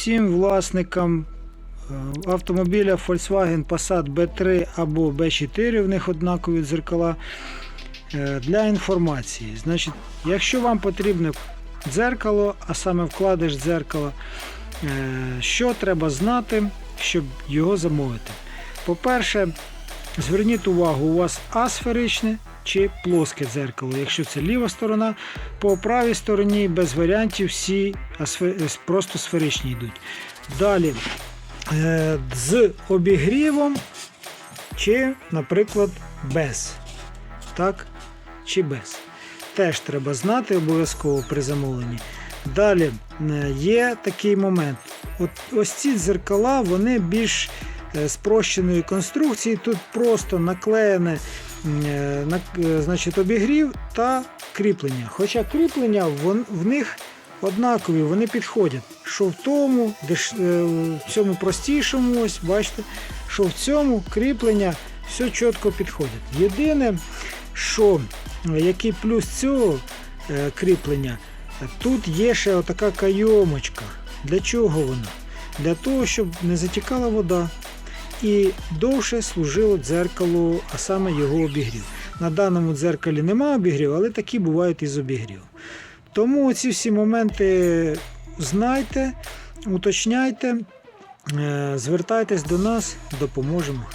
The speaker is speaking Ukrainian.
всім власникам е, автомобіля Volkswagen Passat B3 або B4, в них однакові дзеркала. Е, Для інформації. Значить, якщо вам потрібне дзеркало, а саме вкладиш дзеркало, е, що треба знати, щоб його замовити? По-перше, зверніть увагу, у вас асферичне чи плоске дзеркало. Якщо це ліва сторона, по правій стороні без варіантів всі е, просто сферичні йдуть. Далі е, з обігрівом чи, наприклад, без. Так? Чи без. Теж треба знати обов'язково при замовленні. Далі е, є такий момент. От ось ці дзеркала, вони більш спрощеної конструкції. Тут просто наклеєне значить, обігрів та кріплення. Хоча кріплення в них однакові, вони підходять. Що в тому, деш, е, в цьому простішому, ось бачите, що в цьому кріплення все чітко підходить. Єдине, що е, який плюс цього е, кріплення, е, тут є ще отака кайомочка. Для чого вона? Для того, щоб не затікала вода і довше служило дзеркало, а саме його обігрів. На даному дзеркалі немає обігрів, але такі бувають із обігрів. Тому ці всі моменти знайте, уточняйте, е, звертайтесь до нас, допоможемо.